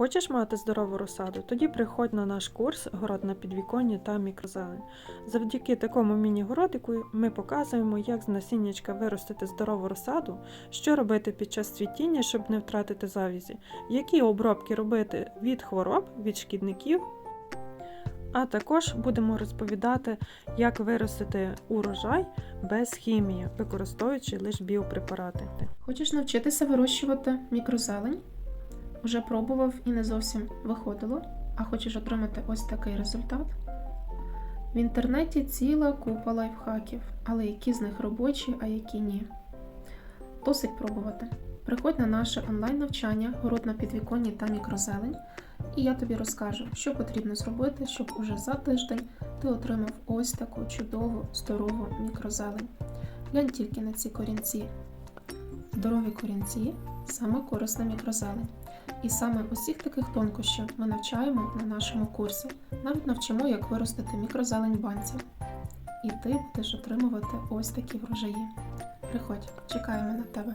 Хочеш мати здорову розсаду? Тоді приходь на наш курс Город на підвіконні та мікрозелень. Завдяки такому міні-городику ми показуємо, як з насіннячка виростити здорову розсаду, що робити під час цвітіння, щоб не втратити завізі, які обробки робити від хвороб, від шкідників. А також будемо розповідати, як виростити урожай без хімії, використовуючи лише біопрепарати. Хочеш навчитися вирощувати мікрозелень? Уже пробував і не зовсім виходило, а хочеш отримати ось такий результат? В інтернеті ціла купа лайфхаків, але які з них робочі, а які ні. Досить пробувати. Приходь на наше онлайн-навчання Город на підвіконні та мікрозелень, і я тобі розкажу, що потрібно зробити, щоб уже за тиждень ти отримав ось таку чудову, здорову мікрозелень. Глянь тільки на ці корінці. Здорові корінці саме корисна мікрозелень. І саме усіх таких тонкощів ми навчаємо на нашому курсі. Навіть навчимо, як виростити мікрозелень банці. І ти будеш отримувати ось такі врожаї. Приходь, чекаємо на тебе.